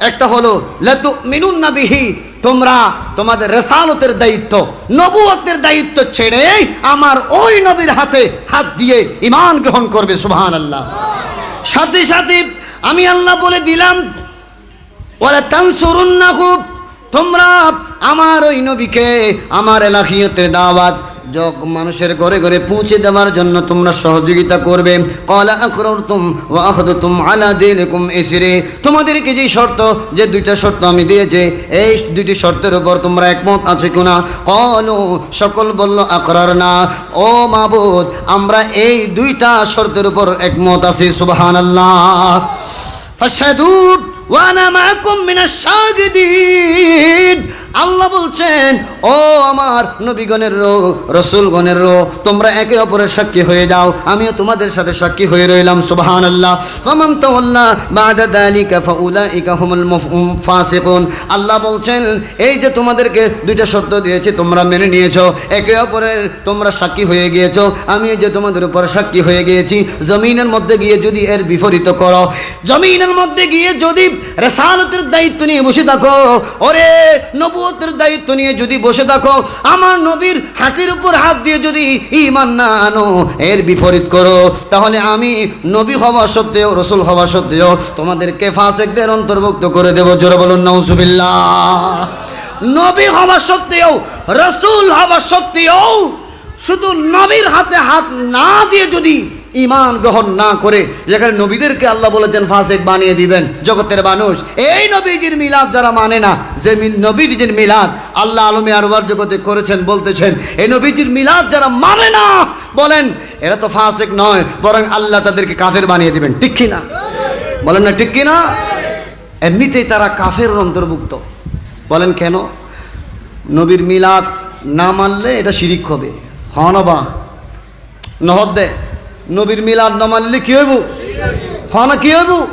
একটা হলো লেতু মিনুন নাবিহি তোমরা তোমাদের রেসালতের দায়িত্ব নবুয়তের দায়িত্ব ছেড়ে আমার ওই নবীর হাতে হাত দিয়ে ইমান গ্রহণ করবে সুবহান আল্লাহ সাথে সাথে আমি আল্লাহ বলে দিলাম ওরা তানসুরুন না খুব তোমরা আমার ওই নবীকে, আমার এলাকিয়তের দাওয়াত যোগ মানুষের ঘরে ঘরে পৌঁছে দেওয়ার জন্য তোমরা সহযোগিতা করবে। কলা আকরতুম ও আখদতুম আলা দিলকুম এসিরে তোমাদেরকে যে শর্ত, যে দুইটা শর্ত আমি দিয়েছি, এই দুইটি শর্তের উপর তোমরা একমত আছে কিনা? কলু সকল বলল আকরার না ও মাবুদ, আমরা এই দুইটা শর্তের উপর একমত আছি, সুবহানাল্লাহ। ফাশহাদু ওয়ানা মাকুম মিনাশ শাহিদিন আল্লাহ বলছেন, ও আমার নবীগণের রো, রসুলগণের রো, তোমরা একে অপরের সাক্ষী হয়ে যাও। আমিও তোমাদের সাথে সাক্ষী হয়ে রইলাম সুবহান আল্লাহ ফামান তাওয়াল্লা বাদা দালিকা ফাউলাইকা হুমুল মুফ- ফাসিকুন। আল্লাহ বলছেন, এই যে তোমাদেরকে দুইটা শর্ত দিয়েছি, তোমরা মেনে নিয়েছো, একে অপরের তোমরা সাক্ষী হয়ে গিয়েছো। আমি যে তোমাদের উপর সাক্ষী হয়ে গিয়েছি, জমিনের মধ্যে গিয়ে যদি এর বিপরীত করো, জমিনের মধ্যে গিয়ে যদি রেসালতের দায়িত্ব নিয়ে বসে থাকো, ওরে নবুয়তের দায়িত্ব নিয়ে যদি বসে থাকো, আমার নবীর হাতের উপর হাত দিয়ে যদি ইমান না আনো, এর বিপরীত করো। তাহলে আমি নবী হওয়া সত্ত্বেও, রসুল হওয়া সত্ত্বেও তোমাদেরকে ফাঁসেকদের অন্তর্ভুক্ত করে দেবো। জোরে বলুন নৌসুবিল্লাহ নবী হওয়া সত্ত্বেও, রসুল হওয়া সত্ত্বেও, শুধু নবীর হাতে হাত না দিয়ে যদি ইমান গ্রহণ না করে যেখানে নবীদেরকে আল্লাহ বলেছেন, ফাসেক বানিয়ে দিবেন জগতের মানুষ। এই নবীজির মিলাদ যারা মানে না যে নবীজির মিলাদ আল্লাহ আলমী আরবার জগতে করেছেন, বলতেছেন এই নবীজির মিলাদ যারা মানে না, বলেন, এরা তো ফাসেক নয়, বরং আল্লাহ তাদেরকে কাফের বানিয়ে দিবেন। ঠিক কি না বলেন না ঠিক কি না এমনিতেই তারা কাফের অন্তর্ভুক্ত। বলেন কেন? নবীর মিলাদ না মানলে এটা শিরিক হবে। হনবা নহদ দে। নবীর মিলাদ না মানলে কি হইব হনা কি হইব?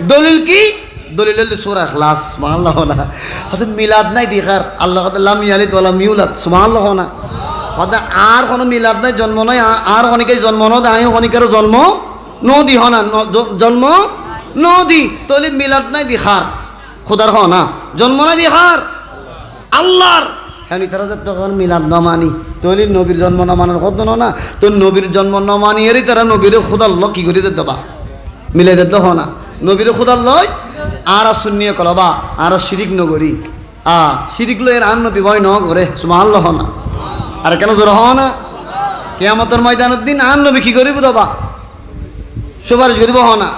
দলিল কি? দলিল সোরা খালাস সুবহানাল্লাহ না। হয়তো মিলাদ নাই দেখার আল্লাহ লাম ইয়ালিদ ওয়ালা মিউলাদ সুবহানাল্লাহ না। হয়তো আর কোনো মিলাদ নাই, জন্ম নয় আর অনেকেই জন্ম ন দেয় অনেকের জন্ম নদী হনা ন- জন্ম নদী। তলি মিলাদ নাই দিখার খোদার হ না জন্ম নাই দিখার আল্লাহর। হ্যাঁ তারা যে তখন মিলাদ ন মানি তৈলি নবীর জন্ম ন মানার কত না তো নবীর জন্ম ন মানি এরই তারা নবীর খোদার ল কি করে দেবা? মিলাই দিতে হ না, নবীর খোদার লয়, আর শূন্য কলবা আর শিরিক নগরী আ, শিরিক লয় এর আন নবী ভয় ন করে সুমাল হ না। আর কেন জোর হ না? কেয়ামতের ময়দানের দিন আন নবী কি করিব দেবা? সুপারিশ করিব হ না।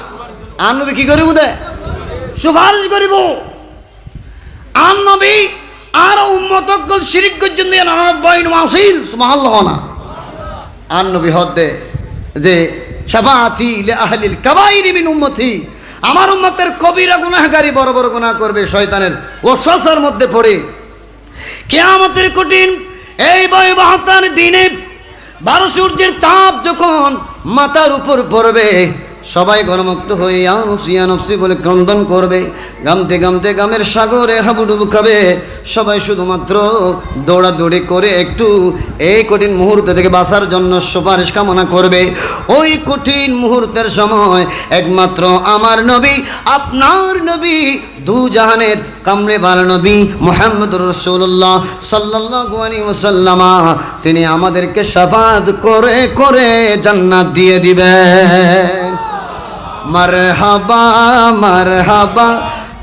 আন নবী কি করিব দে? সুপারিশ করিব। আন নবী আর উম্মতকল শিরিক করছেন দিয়ে নানানব্বই মাসিল সুবহানাল্লাহ, না। আন নবী হদ্দে যে, শাফাআতি লি আহলিল কাবাইরি মিন উম্মতি। আমার উম্মতের কবিরা গুনাহগারি বড় বড় গুনাহ করবে শয়তানের ওয়াসওয়াসার মধ্যে পড়ে। কিয়ামতের কঠিন এই ভয়াবহতার দিনে বারো সূর্যের তাপ যখন মাথার উপর পড়বে সবাই গণমুক্ত হয়ে আনফসি আনফসি বলে ক্রন্দন করবে। গামতে গামতে গামের সাগরে হাবুডুবু খাবে। সবাই শুধুমাত্র দৌড়াদৌড়ি করে একটু এই কঠিন মুহূর্ত থেকে বাঁচার জন্য সুপারিশ কামনা করবে। ওই কঠিন মুহূর্তের সময় একমাত্র আমার নবী, আপনার নবী, দু জাহানের কামরে বালা নবী মোহাম্মদ রসুল্লাহ সাল্লাল্লাহু আলাইহি ওয়াসাল্লামা, তিনি আমাদেরকে শাফাত করে করে জান্নাত দিয়ে দিবেন। মারহাবা মারহাবা,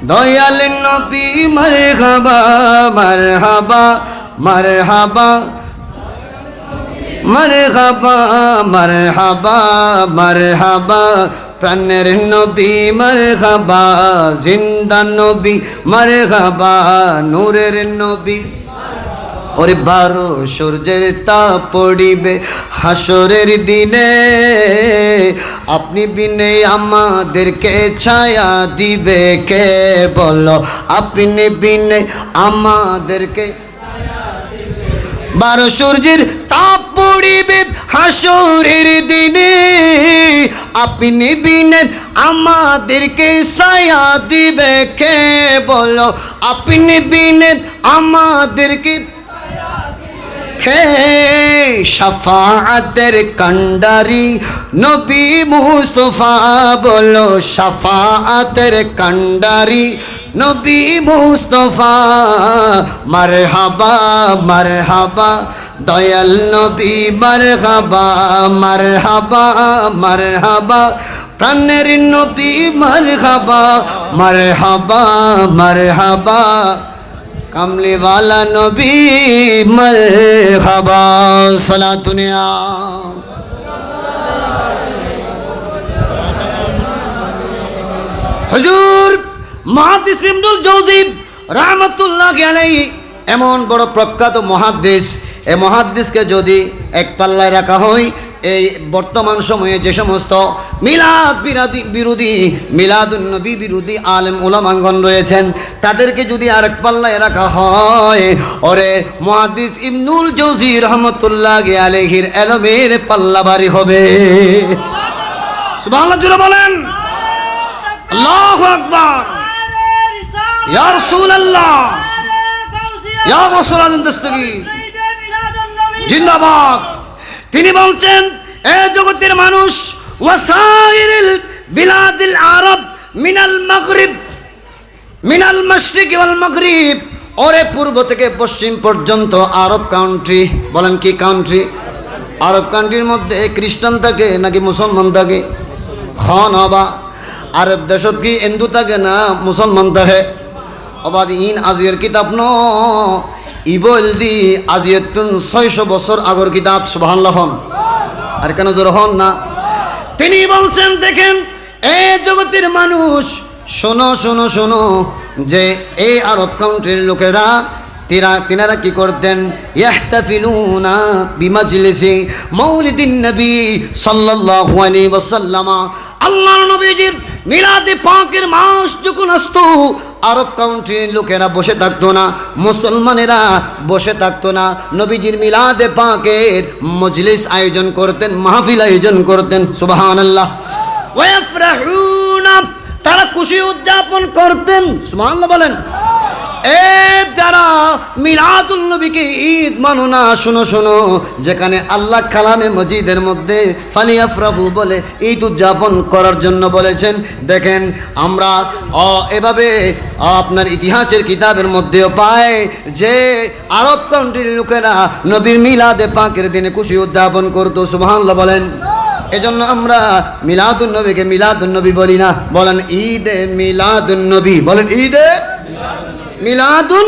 দয়াল নবী, মারহাবা মারহাবা মারহাবা মারহাবা মারহাবা মারহাবা, প্রাণের নবী, মারহাবা, জিন্দা নবী, মারহাবা, নূরের নবী। ওরে বারো, সূর্যের তাপ পড়িবে হাসরের দিনে। আপনি বিনে আমাদেরকে ছায়া দিবে কে বলো? আপনি বিনে আমাদেরকে বারো, সূর্যের তাপ পড়িবে হাসরের দিনে। আপনি বিনে আমাদেরকে ছায়া দিবে কে বলো? আপনি বিনে আমাদেরকে খে শাফাআতের কান্ডারি নবী মুস্তফা বলো শাফাআতের কান্ডারি নবী মুস্তফা। মারহাবা মারহাবা, দয়াল নবী, মারহাবা মারহাবা মারহাবা। প্রাণের নবী, মারহাবা মারহাবা মারহাবা। কামলিওয়ালা নবী মারহাবা সালাতুনিয়া হুজুর, মহাদিস ইবনুল জৌজিব রাহমাতুল্লাহ আলাইহি, এমন বড় প্রখ্যাত মহাদ্দেশ এই মহাদ্দেশকে যদি এক পাল্লায় রাখা হয় এই বর্তমান সময়ে যে সমস্ত মিলাদ বিরাদি বিরোধী মিলাদুন্নবী বিরোধী আলেম উলামাঙ্গন রয়েছেন, তাদেরকে যদি আরেক পাল্লায় রাখা হয়, ওরে মহাদিস ইমনুল জৌজি রহমতুল্লাহ আলহির এলমের পাল্লা বাড়ি হবে। সুবহানাল্লাহ জুড়ে বলেন। আল্লাহু আকবার। জিন্দাবাদ। তিনি বলছেন, এ জগতের মানুষ, ওয়াসাইরিল বিলাদিল আরব মিনাল মাগরিব, মিনাল মাশরিক ওয়াল মাগরিব, ওরে পূর্ব থেকে পশ্চিম পর্যন্ত আরব কান্ট্রি বলেন, কি কান্ট্রি আরব কান্ট্রির মধ্যে খ্রিস্টান থাকে নাকি মুসলমান থাকে? খন হবা আরব দেশত কি হিন্দু থাকে না মুসলমান থাকে? অবাদ ইন আজিয়ের কিতাব ন। ইবল দি আজিয়ের তুন ছয়শো বছর আগর কিতাব সুবাহান হন। আর কেন জোর হন না? তিনি বলছেন, দেখেন, এ জগতের মানুষ, শোনো শোনো শোনো, যে এই আরব কাউন্ট্রির লোকেরা, তিরা তিনারা কি করতেন? ইয়াহতাফিলুনা বিমাজলিসি মৌলিদিন নবী সাল্লাল্লাহু আলাইহি ওয়াসাল্লামা। আল্লাহর নবীজির মিলাদে পাকের মাস যখন আসতো আরব কাউন্ট্রির লোকেরা বসে থাকতো না, মুসলমানেরা বসে থাকতো না। নবীজির মিলাদে পাকের মজলিস আয়োজন করতেন, মাহফিল আয়োজন করতেন ওয়াফরাহুনা, তারা খুশি উদযাপন করতেন সুবাহ বলেন। এ যারা মিলাদুল নবীকে ঈদ মানো না শোনো শোনো যেখানে আল্লাহ কালামে মজিদের মধ্যে ফালিয়াফরাহু বলে ঈদ উদযাপন করার জন্য বলেছেন দেখেন আমরা অ, এভাবে আপনার ইতিহাসের কিতাবের মধ্যেও পাই যে আরব কান্ট্রির লোকেরা নবীর মিলাদে পাকের দিনে খুশি উদযাপন করতো সুবহানাল্লাহ বলেন। এজন্য আমরা মিলাদুন নবীকে মিলাদুন নবী বলি না বলেন ঈদে মিলাদুন নবী বলেন ঈদে মিলাদুন,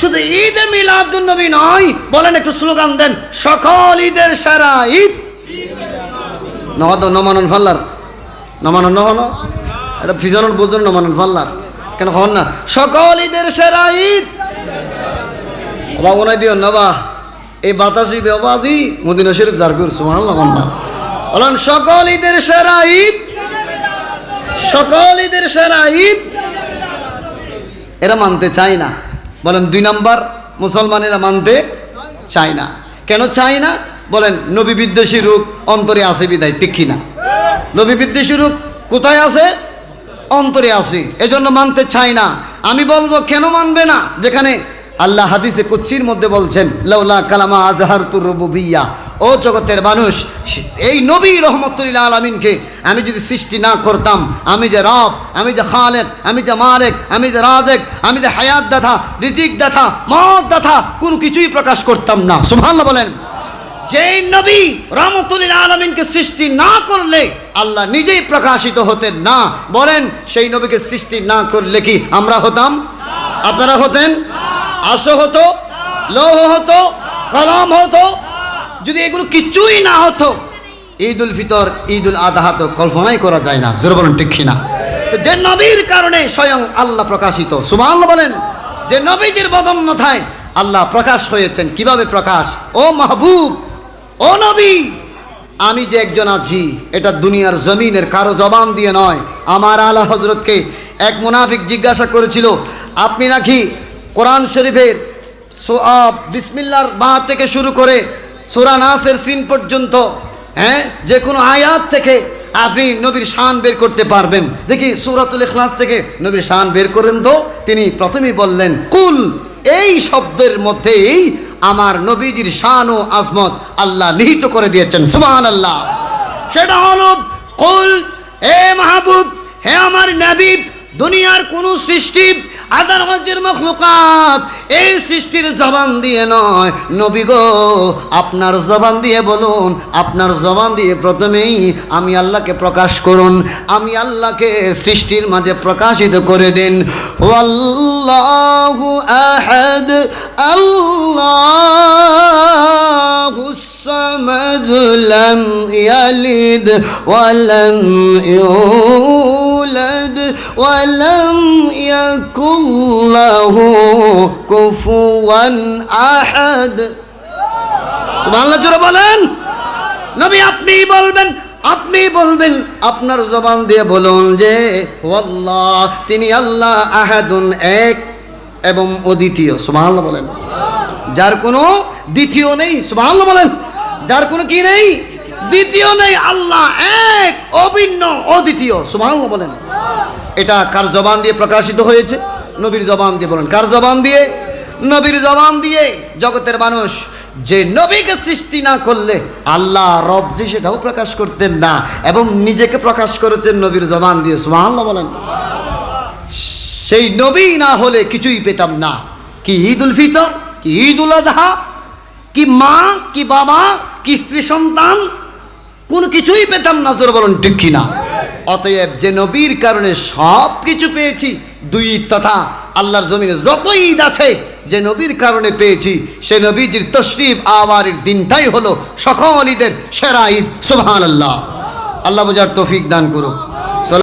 শুধু ঈদে মিলাদুন নবী নয়, বলেন একটু স্লোগান দেন, সকল ঈদের সেরা ঈদ। নহদ নমানন ফাল্লার। নমানন নহন এটা ফিজনের বোঝন নমানন ফাল্লার। কেন হন না? সকল ঈদের সেরা ঈদ। অবা ওনাই দিও নবা এই বাতাসি বেবাজি মদিনা শরীফ জারগুর সুবহানাল্লাহ আল্লাহ বলেন, সকল ঈদের সেরা ঈদ। সকল ঈদের সেরা ঈদ। এরা মানতে চায় না। বলেন, দুই নাম্বার মুসলমানেরা মানতে চায় না। কেন চায় না? বলেন, নবী বিদ্বেষী রূপ, অন্তরে আছে বিদায়, ঠিক কিনা? নবী বিদ্বেষী রূপ, কোথায় আছে? অন্তরে আছে। এজন্য মানতে চায় না। আমি বলব, কেন মানবে না? যেখানে আল্লাহ হাদিসে কুৎসির মধ্যে বলছেন, লাউলা কালামা আজহার তুর রবুবিয়া। ও জগতের মানুষ, এই নবী রহমতুল্লাহ আলমিনকে আমি যদি সৃষ্টি না করতাম, আমি যে রব, আমি যে খালেক, আমি যে মালেক, আমি যে রাজেক, আমি যে হায়াত দাথা রিজিক দাথা মত দাথা কোনো কিছুই প্রকাশ করতাম না। সুবহানাল্লাহ বলেন। যেই নবী রহমতুল্লাহ আলমিনকে সৃষ্টি না করলে আল্লাহ নিজেই প্রকাশিত হতেন না। বলেন, সেই নবীকে সৃষ্টি না করলে কি আমরা হতাম? আপনারা হতেন? আস হতো? লৌহ হতো? কলম হতো? যদি এগুলো কিছুই না হতো ঈদ উল ফিতর ঈদ উল আদাহা তো কল্পনাই করা যায় না, জোর বলেন ঠিক না তো যে নবীর কারণে স্বয়ং আল্লাহ প্রকাশিত সুমান বলেন, যে নবীজির বদন্যথায় আল্লাহ প্রকাশ হয়েছেন। কীভাবে প্রকাশ? ও মাহবুব, ও নবী, আমি যে একজন আছি এটা দুনিয়ার জমিনের কারও জবান দিয়ে নয়। আমার আলা হজরতকে এক মুনাফিক জিজ্ঞাসা করেছিল, আপনি নাকি কোরআন শরীফের সো- বিসমিল্লার বা থেকে শুরু করে সোরা নাসের সিন পর্যন্ত হ্যাঁ? যে কোনো আয়াত থেকে আপনি নবীর শান বের করতে পারবেন। দেখি সুরাতুল ইখলাস থেকে নবীর শান বের করেন তো। তিনি প্রথমেই বললেন, কুল এই শব্দের মধ্যেই আমার নবীজির শান ও আজমত আল্লাহ নিহিত করে দিয়েছেন। সুবহান আল্লাহ সেটা হলো, কুল এ মাহবুব হে আমার নবী দুনিয়ার কোন সৃষ্টি আদার মঞ্চের মখলুকাত, এই সৃষ্টির জবান দিয়ে নয়। নবী গো, আপনার জবান দিয়ে বলুন, আপনার জবান দিয়ে প্রথমেই আমি আল্লাহকে প্রকাশ করুন, আমি আল্লাহকে সৃষ্টির মাঝে প্রকাশিত করে দিন। আল্লাহু আহাদ, আল্লাহু الصمد لم يلد ولم يولد ولم يكن له كفوا أحد সুবহানাল্লাহ জোরে বলেন নবী আপনি বলবেন আপনি বলবেন আপনার জবান দিয়ে বলুন যে আল্লাহ তিনি আল্লাহ আহাদুন এক এবং অদ্বিতীয় সুবহানাল্লাহ বলেন যার কোনো দ্বিতীয় নেই সুবহানাল্লাহ বলেন যার কোনো কি নেই? দ্বিতীয় নেই, আল্লাহ এক, অভিন্ন, অদ্বিতীয়। সুবহানাল্লাহ বলেন। এটা কার জবান দিয়ে প্রকাশিত হয়েছে? নবীর জবান দিয়ে বলেন। কার জবান দিয়ে? নবীর জবান দিয়ে। জগতের মানুষ যে নবীকে সৃষ্টি না করলে আল্লাহ রব যে সেটাও প্রকাশ করতেন না এবং নিজেকে প্রকাশ করেছেন নবীর জবান দিয়ে। সুবহানাল্লাহ বলেন। সেই নবী না হলে কিছুই পেতাম না। কি ঈদ উল ফিতর? কি ঈদ উল আজহা কি মা, কি বাবা, কি স্ত্রী সন্তান, কোনো কিছুই পেতাম না, জোর বলুন, ঠিক অতএব যে নবীর কারণে সব কিছু পেয়েছি, দুই তথা আল্লাহর জমিনে যত ঈদ আছে, যে নবীর কারণে পেয়েছি, সে নবীজির তশরিফ আওয়ারের দিনটাই হলো সকল ঈদের সেরা ঈদ সুবহান আল্লাহ আল্লাহ বোঝার তৌফিক দান করুক।